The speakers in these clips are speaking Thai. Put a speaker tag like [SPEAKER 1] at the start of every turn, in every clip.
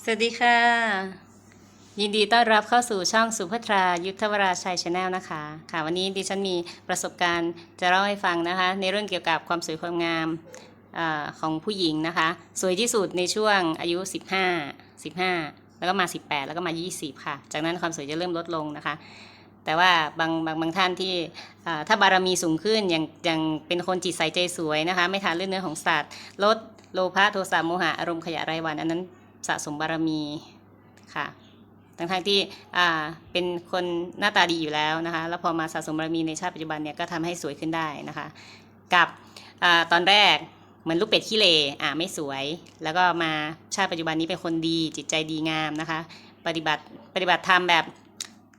[SPEAKER 1] สวัสดีค่ะ ยินดีต้อนรับเข้าสู่ช่องสุภัทรายุทธวราชัยชาแนลนะคะ ค่ะ วันนี้ดิฉันมีประสบการณ์จะเล่าให้ฟังนะคะ ในเรื่องเกี่ยวกับความสวยความงามอของผู้หญิงนะคะ สวยที่สุดในช่วงอายุ 15 15 แล้วก็มา 18 แล้วก็มา 20 ค่ะ จากนั้นความสวยจะเริ่มลดลงนะคะแต่ว่าบางบางบางท่านที่ถ้าบารมีสูงขึ้นอย่างอย่างเป็นคนจิตใสใจสวยนะคะ ไม่ทานเลือดเนื้อของสัตว์ลดโลภะโทสะโมหะอารมณ์ขยะไรวัน อันนั้น สะสมบารมีค่ะทั้งทที่อ่าเป็นคนหน้าตาดีอยู่แล้วนะคะ แล้วพอมาสะสมบารมีในชาติปัจจุบันเนี่ยก็ทำให้สวยขึ้นได้นะคะ กับอาตอนแรกเหมือนลูกเป็ดขี้เลอ่าไม่สวย แล้วก็มาชาติปัจจุบันนี้เป็นคนดีจิตใจดีงามนะคะ ปฏิบัติปฏิบัติธรรมแบบ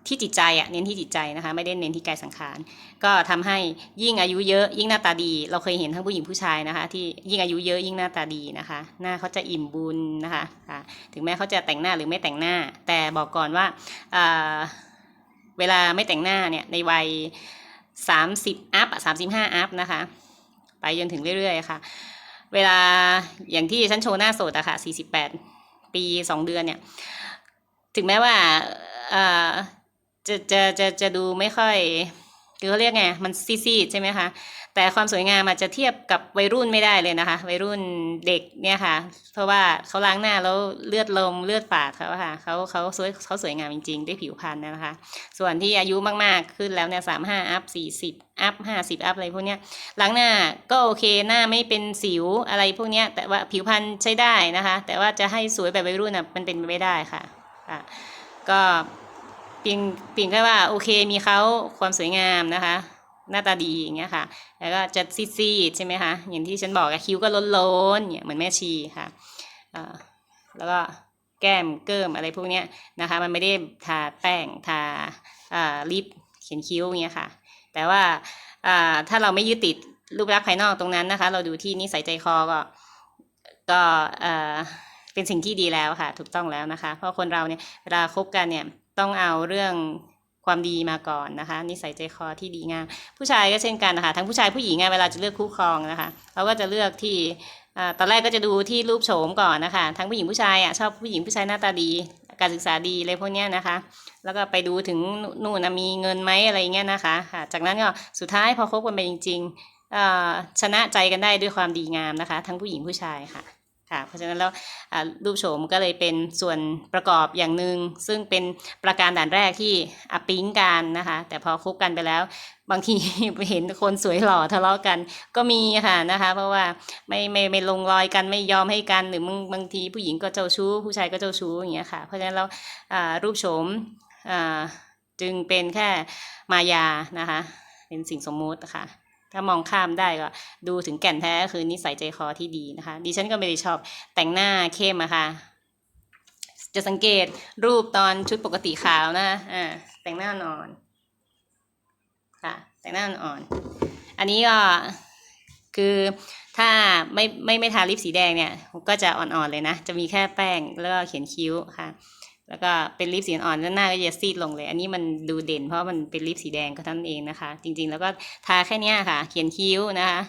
[SPEAKER 1] ที่จิตใจอะเน้นที่จิตใจนะคะ ไม่ได้เน้นที่กายสังขาร ก็ทำให้ยิ่งอายุเยอะยิ่งหน้าตาดี เราเคยเห็นทั้งผู้หญิงผู้ชายนะคะ ที่ยิ่งอายุเยอะยิ่งหน้าตาดีนะคะ หน้าเขาจะอิ่มบุญนะคะถึงแม้เขาจะแต่งหน้าหรือไม่แต่งหน้า แต่บอกก่อนว่าเวลาไม่แต่งหน้าเนี่ยในวัย 30 อัพสามสิบห้าอัพนะคะ ไปจนถึงเรื่อยๆค่ะ เวลาอย่างที่ฉันโชว์หน้าสดอะค่ะ 48 ปี 2 เดือนเนี่ย ถึงแม้ว่า จะจะจะจะดูไม่ค่อยคือเขาเรียกไงมันซีดๆใช่ไหมคะแต่ความสวยงามอาจจะเทียบกับวัยรุ่นไม่ได้เลยนะคะ วัยรุ่นเด็กเนี่ยค่ะ เพราะว่าเขาล้างหน้าแล้วเลือดลมเลือดฝาดเขาค่ะเขาเขาสวยเขาสวยงามจริงๆ ด้วยผิวพรรณนะคะ ส่วนที่อายุมากๆขึ้นแล้วเนี่ยสามห้าอัพสี่สิบอัพห้าสิบอัพอะไรพวกเนี้ยล้างหน้าก็โอเคหน้าไม่เป็นสิวอะไรพวกเนี้ยแต่ว่าผิวพรรณใช้ได้นะคะ แต่ว่าจะให้สวยแบบวัยรุ่นอะมันเป็นไปไม่ได้ค่ะค่ะ ก็ เพียงเพียงแค่ว่าโอเคมีเขาความสวยงามนะคะ หน้าตาดีอย่างเงี้ยค่ะ แล้วก็จะซีดๆใช่ไหมคะอย่างที่ฉันบอกอะคิ้วก็ล้นๆเนี่ยเหมือนแม่ชีค่ะแล้วก็แก้มเกิมอะไรพวกเนี้ยนะคะ มันไม่ได้ทาแป้งทาลิปเขียนคิ้วอย่างเงี้ยค่ะ แต่ว่าถ้าเราไม่ยึดติดรูปลักษณ์ภายนอกตรงนั้นนะคะ เราดูที่นิสัยใจคอก็ก็เป็นสิ่งที่ดีแล้วค่ะ ถูกต้องแล้วนะคะ เพราะคนเราเนี่ยเวลาคบกันเนี่ย ต้องเอาเรื่องความดีมาก่อนนะคะ นิสัยใจคอที่ดีงามผู้ชายก็เช่นกันนะคะทั้งผู้ชายผู้หญิงเวลาจะเลือกคู่ครองนะคะเราก็จะเลือกที่อ่าตอนแรกก็จะดูที่รูปโฉมก่อนนะคะทั้งผู้หญิงผู้ชายอะชอบผู้หญิงผู้ชายหน้าตาดี การศึกษาดีอะไรพวกเนี้ยนะคะ แล้วก็ไปดูถึงนู่นนะมีเงินไหมอะไรเงี้ยนะคะค่ะจากนั้นก็สุดท้ายพอคบกันไปจริงๆอ่าชนะใจกันได้ด้วยความดีงามนะคะ ทั้งผู้หญิงผู้ชายค่ะ ค่ะ เพราะฉะนั้นแล้วรูปโฉมก็เลยเป็นส่วนประกอบอย่างหนึ่งซึ่งเป็นประการด่านแรกที่อปิ๊งกันนะคะ แต่พอคบกันไปแล้ว บางทีเห็นคนสวยหล่อทะเลาะกันก็มีค่ะนะคะ เพราะว่าไม่ไม่ไม่ลงรอยกันไม่ยอมให้กันหรือบางบางทีผู้หญิงก็เจ้าชู้ ผู้ชายก็เจ้าชู้อย่างเงี้ยค่ะ เพราะฉะนั้นแล้วอ่ารูปโฉมจึงเป็นแค่มายานะคะ เป็นสิ่งสมมุติค่ะ ถ้ามองข้ามได้ก็ดูถึงแก่นแท้ก็คือนิสัยใจคอที่ดีนะคะ ดิฉันก็ไม่ได้ชอบแต่งหน้าเข้มอะค่ะจะสังเกตรูปตอนชุดปกติขาวนะอ่าแต่งหน้านอนค่ะแต่งหน้าอ่อน อันนี้ก็คือถ้าไม่ไม่ไม่ทาลิปสีแดงเนี่ยก็จะอ่อนๆเลยนะ จะมีแค่แป้งแล้วก็เขียนคิ้วค่ะ แล้วก็เป็นลิปสีอ่อนแล้วหน้าก็จะซีดลงเลย อันนี้มันดูเด่นเพราะมันเป็นลิปสีแดงก็ท่านเองนะคะ จริงๆ แล้วก็ทาแค่นี้ค่ะ เขียนคิ้วนะคะ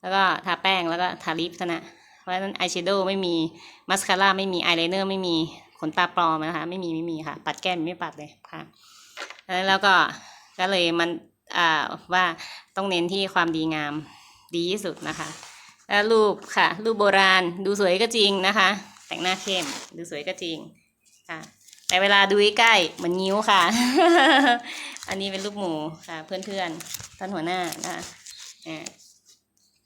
[SPEAKER 1] แล้วก็ทาแป้งแล้วก็ทาลิปเท่านั้นเพราะฉะนั้นอายแชโดว์ไม่มีมัสคาร่าไม่มีอายไลเนอร์ไม่มีขนตาปลอมนะคะ ไม่มีไม่มีค่ะ ปัดแก้มไม่ปัดเลยค่ะแล้วก็ก็เลยมันอ่าว่าต้องเน้นที่ความดีงามดีที่สุดนะคะแล้วรูปค่ะ รูปโบราณดูสวยก็จริงนะคะ แต่งหน้าเข้มดูสวยก็จริง ค่ะ แต่เวลาดูใกล้เหมือนนิ้วค่ะ อันนี้เป็นรูปหมูค่ะ เพื่อนๆท่านหัวหน้านะคะ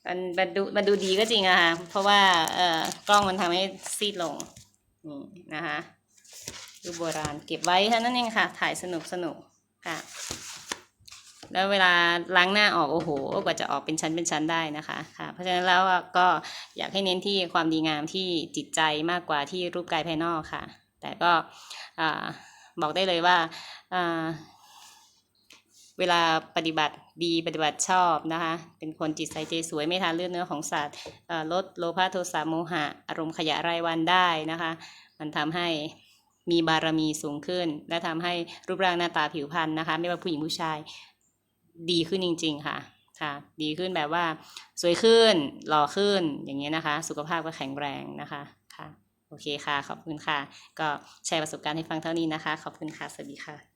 [SPEAKER 1] อันมันดูมันดูดีก็จริงอะค่ะ เพราะว่าเอ่อกล้องมันทำให้ซีดลงนี่นะคะรูปโบราณเก็บไว้เท่านั้นเองค่ะ ถ่ายสนุกสนุกค่ะ แล้วเวลาล้างหน้าออกโอ้โหกว่าจะออกเป็นชั้นเป็นชั้นได้นะคะค่ะ เพราะฉะนั้นแล้วก็อยากให้เน้นที่ความดีงามที่จิตใจมากกว่าที่รูปกายภายนอกค่ะ แต่ก็บอกได้เลยว่าเวลาปฏิบัติดีปฏิบัติชอบนะคะ เป็นคนจิตใสใจสวยไม่ทานเลือดเนื้อของสัตว์ลดโลภะโทสะโมหะ อารมณ์ขยะรายวันได้นะคะ มันทำให้มีบารมีสูงขึ้น และทำให้รูปร่างหน้าตาผิวพรรณนะคะ ไม่ว่าผู้หญิงผู้ชายดีขึ้นจริง ๆ ค่ะค่ะ ดีขึ้นแบบว่าสวยขึ้นหล่อขึ้นอย่างเงี้ยนะคะ สุขภาพก็แข็งแรงนะคะ โอเคค่ะ ขอบคุณค่ะ ก็แชร์ประสบการณ์ให้ฟังเท่านี้นะคะ ขอบคุณค่ะ สวัสดีค่ะ